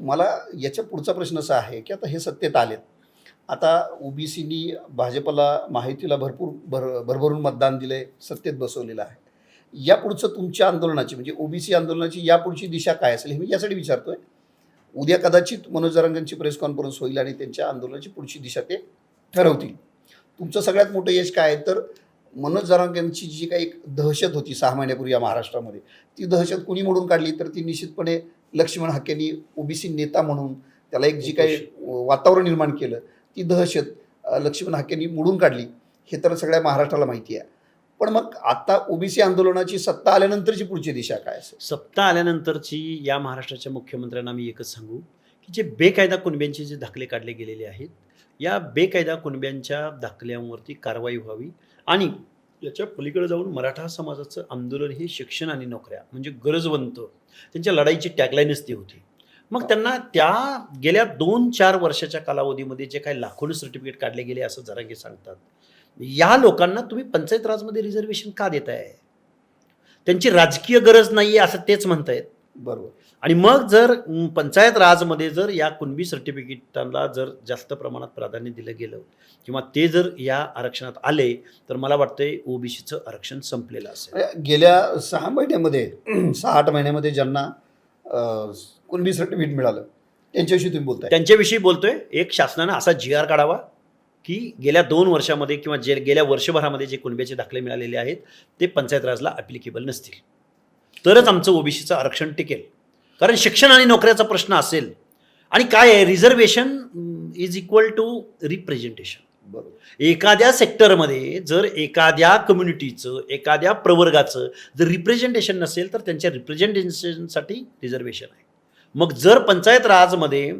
मला याच्या पुढचा प्रश्न असा आहे की आता हे सत्तेत आलेत. आता ओबीसीनी भाजपला माहितीला भरपूर भर भरभरून मतदान दिलं आहे सत्तेत बसवलेलं आहे. यापुढचं तुमच्या आंदोलनाची म्हणजे ओबीसी आंदोलनाची यापुढची दिशा काय असेल हे मी यासाठी विचारतो आहे उद्या कदाचित मनोज जरांगांची प्रेस कॉन्फरन्स होईल आणि त्यांच्या आंदोलनाची पुढची दिशा ते ठरवतील. तुमचं सगळ्यात मोठं यश काय आहे? तर मनोज जरांगांची जी काही एक दहशत होती सहा महिन्यापूर्वी या महाराष्ट्रामध्ये ती दहशत कुणी मोडून काढली? तर ती निश्चितपणे लक्ष्मण हाकेंनी ओबीसी नेता म्हणून त्याला एक जी काही वातावरण निर्माण केलं ती दहशत लक्ष्मण हाकेंनी मोडून काढली. हे तर सगळ्या महाराष्ट्राला माहिती आहे. पण मग आता ओबीसी आंदोलनाची सत्ता आल्यानंतरची पुढची दिशा काय असेल? सत्ता आल्यानंतरची या महाराष्ट्राच्या मुख्यमंत्र्यांना मी एकच सांगू की जे बेकायदा कुणब्यांचे जे दाखले काढले गेलेले आहेत या बेकायदा कुणब्यांच्या दाखल्यांवरती कारवाई व्हावी आणि याच्या पलीकडे जाऊन मराठा समाजाचं आंदोलन हे शिक्षण आणि नोकऱ्या म्हणजे गरजवंत त्यांच्या लढाईची टॅगलाईनच ती होती. मग त्यांना त्या गेल्या दोन चार वर्षाच्या कालावधीमध्ये जे काही लाखोनं सर्टिफिकेट काढले गेले असं जरांगे सांगतात. या लोकांना तुम्ही पंचायत राजमध्ये रिझर्वेशन का देताय? त्यांची राजकीय गरज नाही आहे असं तेच म्हणतायत. बरोबर. आणि मग जर पंचायत राजमध्ये जर या कुणबी सर्टिफिकेटांना जर जास्त प्रमाणात प्राधान्य दिलं गेलं किंवा ते जर या आरक्षणात आले तर मला वाटतंय ओबीसीचं आरक्षण संपलेलं असेल. गेल्या सहा महिन्यामध्ये सहा आठ महिन्यामध्ये ज्यांना कुणबी सर्टिफिकेट मिळालं त्यांच्याविषयी तुम्ही बोलताय. त्यांच्याविषयी बोलतोय. एक शासनानं असा जी आर काढावा की गेल्या दोन वर्षामध्ये किंवा जे गेल्या वर्षभरामध्ये जे कुणब्याचे दाखले मिळालेले आहेत ते पंचायत राजला ॲप्लिकेबल नसतील. तरच आमचं ओबीसीचं आरक्षण टिकेल. कारण शिक्षण आणि नोकऱ्याचा प्रश्न असेल. आणि काय आहे? Reservation is equal to representation बरोबर. एखाद्या सेक्टरमध्ये जर एखाद्या कम्युनिटीचं एखाद्या प्रवर्गाचं जर रिप्रेझेंटेशन नसेल तर त्यांच्या रिप्रेझेंटेशनसाठी रिझर्वेशन आहे. मग जर पंचायत राजमध्ये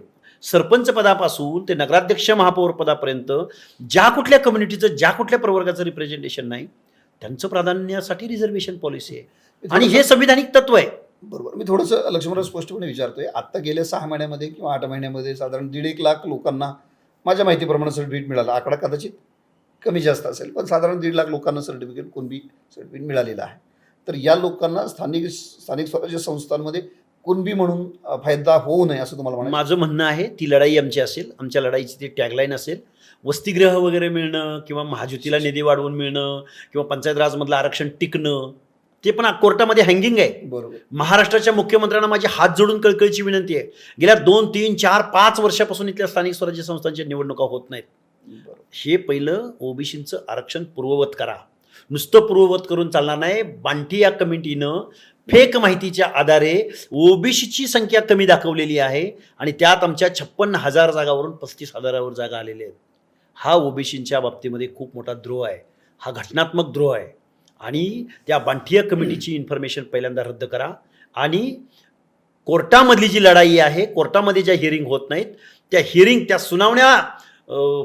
सरपंच पदापासून ते नगराध्यक्ष महापौर पदापर्यंत ज्या कुठल्या कम्युनिटीचं ज्या कुठल्या प्रवर्गाचं रिप्रेझेंटेशन नाही त्यांचं प्राधान्यासाठी रिझर्वेशन पॉलिसी आहे. आणि हे संविधानिक तत्व आहे. बरोबर. मी थोडंसं लक्ष्मणराव स्पष्टपणे विचारतोय. आत्ता गेल्या सहा महिन्यामध्ये किंवा आठ महिन्यामध्ये साधारण दीड एक लाख लोकांना माझ्या माहितीप्रमाणे सर्टिफिकेट मिळालं. आकडा कदाचित कमी जास्त असेल पण साधारण दीड लाख लोकांना सर्टिफिकेट कुणबी सर्टिफिकेट मिळालेलं आहे. तर या लोकांना स्थानिक स्थानिक स्वराज्य संस्थांमध्ये कुणबी म्हणून फायदा होऊ नये असं तुम्हाला माझं म्हणणं आहे ती लढाई आमची असेल आमच्या लढाईची ती टॅगलाईन असेल. वसतिगृह वगैरे मिळणं किंवा महाज्योतीला निधी वाढवून मिळणं किंवा पंचायत राजमधलं आरक्षण टिकणं ते पण कोर्टामध्ये हँगिंग आहे. बरोबर. महाराष्ट्राच्या मुख्यमंत्र्यांना माझी हात जोडून कळकळीची विनंती आहे. गेल्या दोन तीन चार पाच वर्षापासून इथल्या स्थानिक स्वराज्य संस्थांच्या निवडणुका होत नाहीत. हे पहिलं ओबीसीचं आरक्षण पूर्ववत करा. नुसतं पूर्ववत करून चालणार नाही. बांटी या कमिटीनं फेक माहितीच्या आधारे ओबीसीची संख्या कमी दाखवलेली आहे आणि त्यात आमच्या छप्पन्न हजार जागावरून पस्तीस हजारावर जागा आलेल्या आहेत. हा ओबीसींच्या बाबतीमध्ये खूप मोठा द्रोह आहे. हा घटनात्मक द्रोह आहे. आणि त्या बांठिया कमिटीची इन्फॉर्मेशन पहिल्यांदा रद्द करा. आणि कोर्टामधली जी लढाई आहे कोर्टामध्ये ज्या हिअरिंग होत नाहीत त्या हिअरिंग त्या सुनावण्या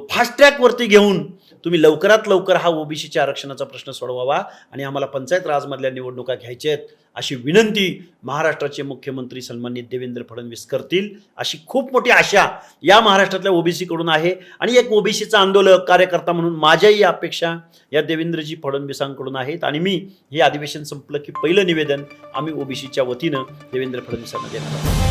फास्ट ट्रॅकवरती घेऊन तुम्ही लवकरात लवकर हा ओबीसीच्या आरक्षणाचा प्रश्न सोडवावा आणि आम्हाला पंचायत राजमधल्या निवडणुका घ्यायच्या आहेत अशी विनंती महाराष्ट्राचे मुख्यमंत्री सन्मानित देवेंद्र फडणवीस करतील. अशी खूप मोठी आशा या महाराष्ट्रातल्या ओबीसीकडून आहे. आणि एक ओबीसीचा आंदोलक कार्यकर्ता म्हणून माझ्याही अपेक्षा या देवेंद्रजी फडणवीसांकडून आहेत. आणि मी हे अधिवेशन संपलं की पहिलं निवेदन आम्ही ओबीसीच्या वतीनं देवेंद्र फडणवीसांना देणार आहोत.